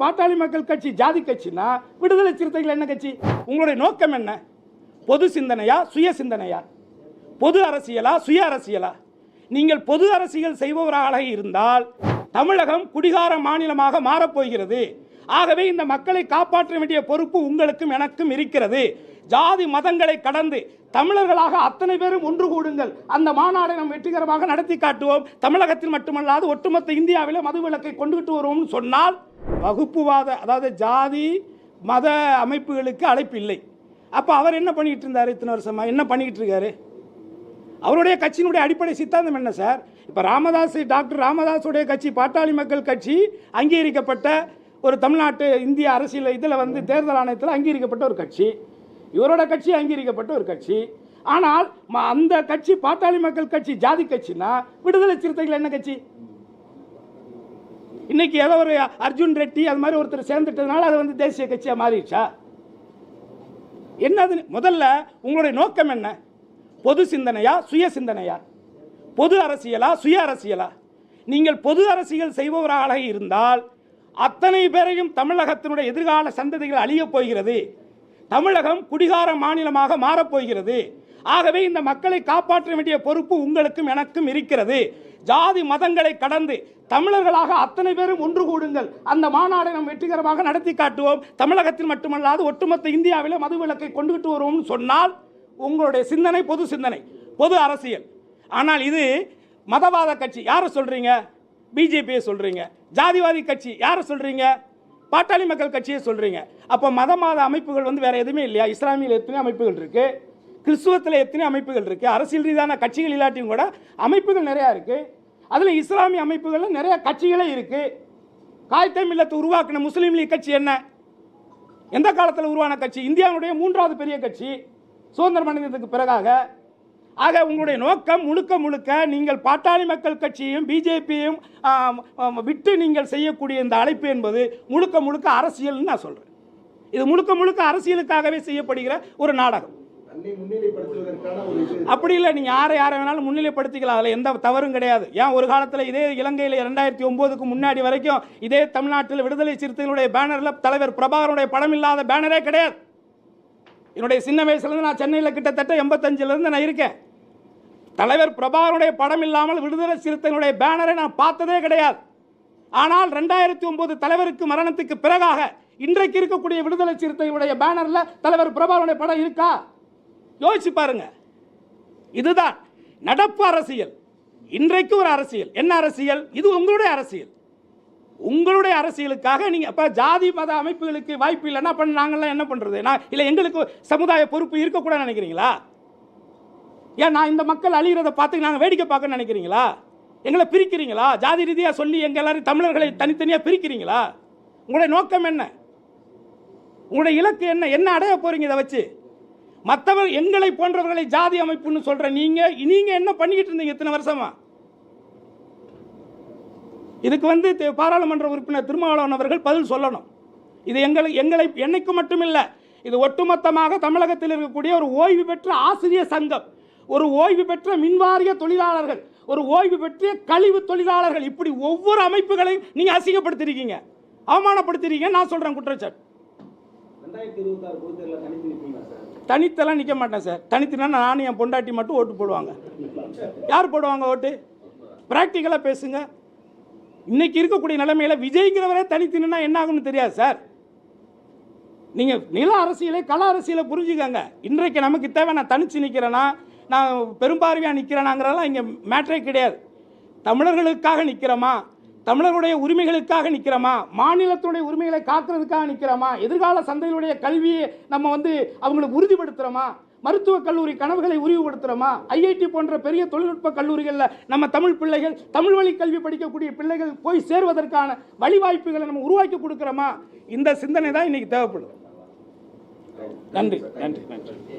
பாட்டாளி மக்கள் கட்சி ஜாதி கட்சினா விடுதலை சிறுத்தைகள் என்ன கட்சி? உங்களுடைய நோக்கம் என்ன? பொது சிந்தனையா சுய சிந்தனையா? பொது அரசியலா சுய அரசியலா? நீங்கள் பொது அரசியல் செய்பவராக இருந்தால் தமிழகம் குடிகார மாநிலமாக மாறப்போகிறது ஆகவே இந்த மக்களை காப்பாற்ற வேண்டிய பொறுப்பு உங்களுக்கும் எனக்கும் இருக்கிறது. ஜாதி மதங்களை கடந்து தமிழர்களாக அத்தனை பேரும் ஒன்று கூடுங்கள். அந்த மாநாடை நாம் வெற்றிகரமாக நடத்தி காட்டுவோம். தமிழகத்தில் மட்டுமல்லாது ஒட்டுமொத்த இந்தியாவிலே மது விலக்கை கொண்டுகிட்டு வருவோம்னு சொன்னால் வகுப்புவாத அதாவது ஜாதி மத அமைப்புகளுக்கு அழைப்பு இல்லை அப்போ அவர் என்ன பண்ணிட்டு இருந்தார் இத்தனை வருஷமா? என்ன பண்ணிக்கிட்டு இருக்காரு? அவருடைய கட்சியினுடைய அடிப்படை சித்தாந்தம் என்ன சார்? இப்போ ராமதாஸ் டாக்டர் ராமதாஸுடைய கட்சி பாட்டாளி மக்கள் கட்சி அங்கீகரிக்கப்பட்ட ஒரு தமிழ்நாட்டு இந்திய அரசியல் இதில் வந்து தேர்தல் ஆணையத்தில் அங்கீகரிக்கப்பட்ட ஒரு கட்சி. இவரோட கட்சி அங்கீகரிக்கப்பட்ட ஒரு கட்சி. ஆனால் ம- அந்த கட்சி பாட்டாளி மக்கள் கட்சி ஜாதி கட்சினா விடுதலை சிறுத்தைகள் என்ன கட்சி? இன்னைக்கு ஏதோ ஒரு அர்ஜுன் ரெட்டி அது மாதிரி ஒருத்தர் சேர்ந்துட்டதுனால அது வந்து தேசிய கட்சியாக மாறிடுச்சா? என்னது முதல்ல உங்களுடைய நோக்கம் என்ன? பொது சிந்தனையா சுய சிந்தனையா? பொது அரசியலா சுய அரசியலா? நீங்கள் பொது அரசியல் செய்பவராக இருந்தால் அத்தனை பேரையும் தமிழகத்தினுடைய எதிர்கால சந்ததிகள் அழியப் போகிறது. தமிழகம் குடிகார மாநிலமாக மாறப்போகிறது ஆகவே இந்த மக்களை காப்பாற்ற வேண்டிய பொறுப்பு உங்களுக்கும் எனக்கும் இருக்கிறது. ஜாதி மதங்களை கடந்து தமிழர்களாக அத்தனை பேரும் ஒன்று கூடுங்கள். அந்த மாநாடை நாம் வெற்றிகரமாக நடத்தி காட்டுவோம். தமிழகத்தில் மட்டுமல்லாது ஒட்டுமொத்த இந்தியாவிலே மது விலக்கை கொண்டுகிட்டு வருவோம்னு சொன்னால் உங்களுடைய சிந்தனை பொது சிந்தனை பொது அரசியல். ஆனால் இது மதவாத கட்சி. யாரை சொல்கிறீங்க பிஜேபியை சொல்கிறீங்க ஜாதிவாதி கட்சி. யாரை சொல்கிறீங்க பாட்டாளி மக்கள் கட்சியை சொல்கிறீங்க அப்போ மதமாத அமைப்புகள் வந்து வேறு எதுவுமே இல்லையா? இஸ்லாமியில் எத்தனை அமைப்புகள் இருக்குது கிறிஸ்துவத்தில் எத்தனை அமைப்புகள் இருக்குது அரசியல் ரீதியான கட்சிகள் இல்லாட்டியும் கூட அமைப்புகள் நிறையா இருக்குது அதில் இஸ்லாமிய அமைப்புகளில் நிறைய கட்சிகளே இருக்குது காய்த்தை இல்லத்தை உருவாக்கின முஸ்லீம் லீக் கட்சி என்ன? எந்த காலத்தில் உருவான கட்சி? இந்தியாவுடைய மூன்றாவது பெரிய கட்சி சுதந்திரம் அடைந்ததுக்கு பிறகாக. ஆக உங்களுடைய நோக்கம் முழுக்க முழுக்க நீங்கள் பாட்டாளி மக்கள் கட்சியையும் பிஜேபியையும் விட்டு நீங்கள் செய்யக்கூடிய இந்த அழைப்பு என்பது முழுக்க முழுக்க அரசியல்னு நான் சொல்கிறேன் இது முழுக்க முழுக்க அரசியலுக்காகவே செய்யப்படுகிற ஒரு நாடகம். அப்படி இல்லை நீங்கள் யாரை யாரை வேணாலும் முன்னிலைப்படுத்திக்கலாம். அதில் எந்த தவறும் கிடையாது. ஏன் ஒரு காலத்தில் இதே இலங்கையில் ரெண்டாயிரத்தி ஒம்போதுக்கு முன்னாடி வரைக்கும் இதே தமிழ்நாட்டில் விடுதலை சிறுத்தைகளுடைய பேனரில் தலைவர் பிரபாகருடைய படம் இல்லாத பேனரே கிடையாது. என்னுடைய சின்ன வயசுலேருந்து நான் சென்னையில் கிட்டத்தட்ட எண்பத்தஞ்சிலேருந்து நான் இருக்கேன். தலைவர் பிரபாகருடைய படம் இல்லாமல் விடுதலை சிறுத்தைகளுடைய பேனரை நான் பார்த்ததே கிடையாது. ஆனால் ரெண்டாயிரத்தி ஒன்பது தலைவருக்கு மரணத்துக்கு பிறகாக இன்றைக்கு இருக்கக்கூடிய விடுதலை சிறுத்தைகளுடைய பேனரில் தலைவர் பிரபாகருடைய படம் இருக்கா? யோசிச்சு பாருங்க. இதுதான் நடப்பு அரசியல். இன்றைக்கு ஒரு அரசியல். என்ன அரசியல்? இது உங்களுடைய அரசியல். உங்களுடைய அரசியலுக்காக நீங்கள் இப்போ ஜாதி மத அமைப்புகளுக்கு வாய்ப்பு இல்லைன்னா பண்ண நாங்கள்லாம் என்ன பண்ணுறது நான் இல்லை எங்களுக்கு சமுதாய பொறுப்பு இருக்கக்கூடாது நினைக்கிறீங்களா? ஏன் நான் இந்த மக்கள் அழிகிறத பார்த்து நாங்கள் வேடிக்கை பார்க்க நினைக்கிறீங்களா? எங்களை பிரிக்கிறீங்களா? ஜாதி ரீதியாக சொல்லி எங்கள் எல்லாரும் தமிழர்களை தனித்தனியாக பிரிக்கிறீங்களா? உங்களுடைய நோக்கம் என்ன? உங்களுடைய இலக்கு என்ன? என்ன அடைய போகிறீங்க இதை வச்சு? மற்றவர் எங்களை போன்றவர்களை ஜாதி அமைப்புன்னு சொல்ற நீங்க நீங்க என்ன பண்ணிக்கிட்டு இருந்தீங்க இத்தனை வருஷமா? இதுக்கு வந்து பாராளுமன்ற உறுப்பினர் திருமாவளவன் அவர்கள் பதில் சொல்லணும். இது எங்களை எங்களை என்னைக்கு மட்டுமில்லை இது ஒட்டுமொத்தமாக தமிழகத்தில் இருக்கக்கூடிய ஒரு ஓய்வு பெற்ற ஆசிரியர் சங்கம். ஒரு ஓய்வு பெற்ற மின்வாரிய தொழிலாளர்கள் ஒரு ஓய்வு பெற்ற கழிவு தொழிலாளர்கள். இப்படி ஒவ்வொரு அமைப்புகளையும் நீங்கள் அசிங்கப்படுத்திருக்கீங்க. அவமானப்படுத்திருக்கீங்க நான் சொல்கிறேன் குற்றச்சாட்டு. தனித்தெல்லாம் நிற்க மாட்டேன் சார். தனித்துனா நானும் என் பொண்டாட்டி மட்டும் ஓட்டு போடுவாங்க. யார் போடுவாங்க ஓட்டு? ப்ராக்டிக்கலாக பேசுங்க. இன்றைக்கி இருக்கக்கூடிய நிலைமையில் விஜய்ங்கிறவரே தனித்தினா என்ன ஆகும்னு தெரியாது சார். நீங்கள் நில அரசியலை கள அரசியலை புரிஞ்சுக்கங்க. இன்றைக்கு நமக்கு தேவை நான் தனித்து நிற்கிறேன்னா நான் பெரும்பார்வையாக நிற்கிறேனாங்கிறதெல்லாம் இங்கே மேட்ரே கிடையாது. தமிழர்களுக்காக நிற்கிறோமா தமிழர்களுடைய உரிமைகளுக்காக நிற்கிறோமா? மாநிலத்தினுடைய உரிமைகளை காக்கிறதுக்காக நிற்கிறோமா? எதிர்கால சந்தைகளுடைய கல்வியை நம்ம வந்து அவங்களுக்கு உறுதிப்படுத்துகிறோமா மருத்துவக் கல்லூரி கனவுகளை உருவப்படுத்துகிறோமா ஐஐடி போன்ற பெரிய தொழில்நுட்ப கல்லூரிகளில் நம்ம தமிழ் பிள்ளைகள் தமிழ் வழி கல்வி படிக்கக்கூடிய பிள்ளைகள் போய் சேர்வதற்கான வழிவாய்ப்புகளை நம்ம உருவாக்கி கொடுக்குறோமா? இந்த சிந்தனை தான் இன்றைக்கி தேவைப்படுது. நன்றி நன்றி நன்றி.